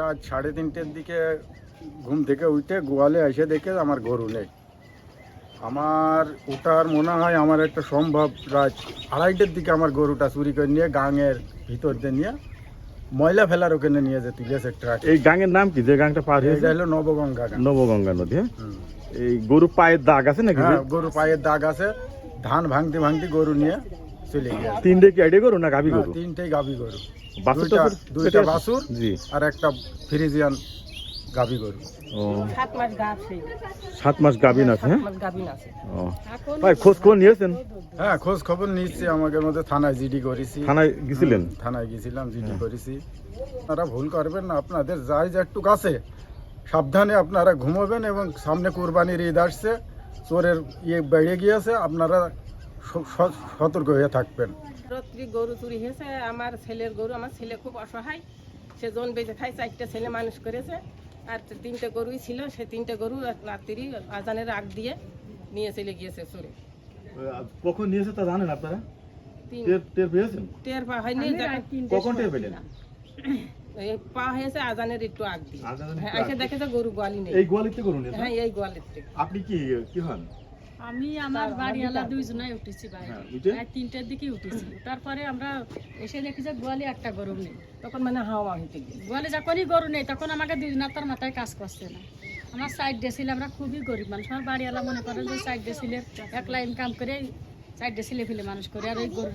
রাত সাড়ে তিনটের দিকে ঘুম থেকে উঠে গোয়ালে এসে দেখে আমার গরু নেই। আমার ওটার মনে হয় আমার একটা সম্ভব রাত আড়াইটের দিকে আমার গরুটা চুরি করে নিয়ে গাঙের ভিতর দিয়ে নিয়ে ময়লা ফেলার ওখানে নিয়ে যেতে গেছে ট্রাক এই গাঙের নাম কি? যে গাংটা পার হয়ে হলো নবগঙ্গা নবগঙ্গা নদী হ্যাঁ? এই গরু পায়ের দাগ আছে নাকি? হ্যাঁ গরু পায়ের দাগ আছে। ধান ভাঙতে ভাঙতে গরু নিয়ে চলে গিয়ে তিনটে কি আইডে গরু না তিনটেই গাভী গরু বাছুর দুইটা? বাছুর? জি। আর একটা ফ্রিজিয়ান গরু সাত মাস গাছ সেই গাভিন আছে হ্যাঁ? সাত মাস গাভিন আছে। ও। ভাই খোঁজ খবর নিয়েছেন? হ্যাঁ খোঁজ খবর নিচ্ছি আমাকে মধ্যে থানায় জিডি করেছি। থানায় গেছিলেন? থানায় গেছিলাম জিডি করেছি। আপনারা ভুল করবেন না আপনাদের যাই যা একটু কাছে। সাবধানে আপনারা ঘুমাবেন এবং সামনে কোরবানির ঈদ আসছে চোরের ইয়ে বেড়ে গিয়েছে আপনারা সতর্ক হয়ে থাকবেন। রাত্রি গরু চুরি হয়েছে আমার ছেলের গরু আমার ছেলে খুব অসহায়। সে জন বেঁচে খাই চারটে ছেলে মানুষ করেছে। আর তিনটে গরুই ছিল সে তিনটে গরু রাত্রি আজানের আগ দিয়ে নিয়ে চলে গিয়েছে চোরে। কখন নিয়েছে তা জানেন আপনারা? টের পেয়েছেন? টের পা হয়নি কখন টের পেলেন? এই পা হয়েছে আজানের একটু আগ দিয়ে। হ্যাঁ একটু এসে দেখে যে গরু গোয়ালি নেই। এই গোয়ালিতে গরু নিয়েছে? হ্যাঁ এই গোয়ালের থেকে আপনি কি কি হন? আমি আমার বাড়িওয়ালা দুইজনাই উঠেছি বাইরে। হ্যাঁ, তিনটার দিকে উঠেছি। তারপরে আমরা এসে দেখি যে গোয়ালে একটা গরু নেই। তখন মানে হাওয়া হইতে গিয়ে। গোয়ালে যখনই গরু নেই তখন আমাকে দুইজনার তার মাথায় কাজ করছে না। আমার সাইড ডেসিল আমরা খুবই গরিব মানুষ। আমার বাড়িওয়ালা মনে করে যে সাইড ডেছিলের একলা ইনকাম করে সাইড ডেসিলে ফেলে মানুষ করে আর ওই গরু